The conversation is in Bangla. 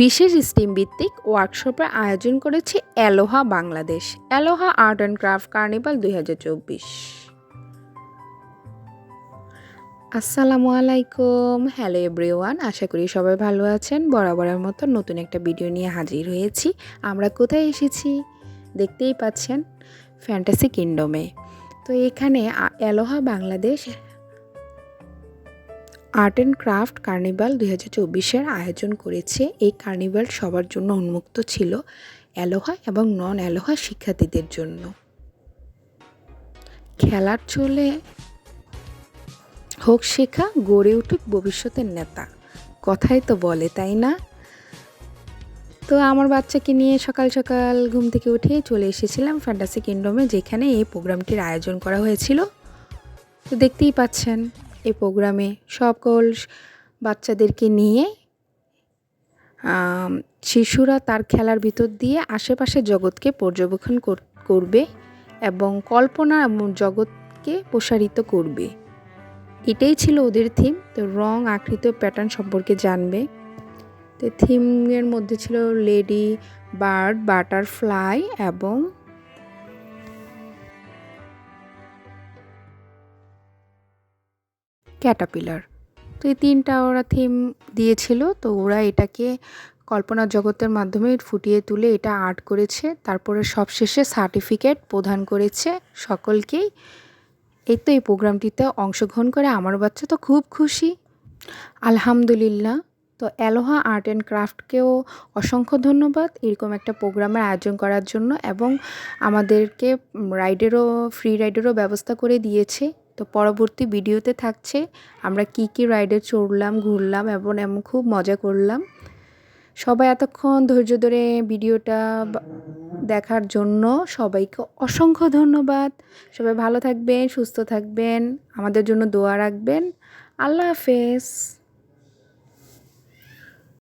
বিশেষ স্টিম ভিত্তিক ওয়ার্কশপের আয়োজন করেছে aloha Bangladesh, aloha art and craft carnival দুই হাজার চব্বিশ। আসসালামু আলাইকুম, হ্যালো এভরিওয়ান, আশা করি সবাই ভালো আছেন। বরাবরের মতো নতুন একটা ভিডিও নিয়ে হাজির হয়েছি। আমরা কোথায় এসেছি? দেখতেই পাচ্ছেন ফ্যান্টাসি কিংডমে তো এখানে aloha Bangladesh art and craft carnival দুই হাজার চব্বিশের আয়োজন করেছে। এই কার্নিভাল সবার জন্য উন্মুক্ত ছিল অ্যালোহা এবং নন অ্যালোহা শিক্ষার্থীদের জন্য। খেলার চলে হোক শেখা, গড়ে উঠুক ভবিষ্যতের নেতা। কথাই তো বলে, তাই না? তো আমার বাচ্চাকে নিয়ে সকাল সকাল ঘুম থেকে উঠে চলে এসেছিলাম ফ্যান্টাসি কিংডমে যেখানে এই প্রোগ্রামটির আয়োজন করা হয়েছিল। তো দেখতেই পাচ্ছেন এই প্রোগ্রামে সকল বাচ্চাদেরকে নিয়ে শিশুরা তার খেলার ভিতর দিয়ে আশেপাশের জগৎকে পর্যবেক্ষণ কর- করবে এবং কল্পনা জগৎকে প্রসারিত করবে। এটাই ছিল ওদের থিম তো রং, আকৃতি প্যাটার্ন সম্পর্কে জানবে। তো থিমের মধ্যে ছিল লেডি, বার্ড, বাটারফ্লাই এবং ক্যাটাপিলার। তো এই তিনটা ওরা থিম দিয়েছিল, তো ওরা এটাকে কল্পনা জগতের মাধ্যমে ফুটিয়ে তুলে এটা আর্ট করেছে। তারপরে সবশেষে সার্টিফিকেট প্রদান করেছে সকলকেই। এই তো এই প্রোগ্রামটিতে অংশগ্রহণ করে আমার বাচ্চা, তো খুব খুশি। আলহামদুলিল্লাহ। তো অ্যালোহা আর্ট অ্যান্ড ক্রাফটকেও অসংখ্য ধন্যবাদ এরকম একটা প্রোগ্রামের আয়োজন করার জন্য এবং আমাদেরকে রাইডেরও, ফ্রি রাইডেরও ব্যবস্থা করে দিয়েছে। তো পরবর্তী ভিডিওতে থাকছে। আমরা কি কি রাইডে চড়লাম, ঘুরলাম এবং এমন খুব মজা করলাম। সবাই এতক্ষণ ধৈর্য ধরে ভিডিওটা দেখার জন্য সবাইকে অসংখ্য ধন্যবাদ। সবাই ভালো থাকবেন, সুস্থ থাকবেন। আমাদের জন্য দোয়া রাখবেন। আল্লাহ হাফেজ।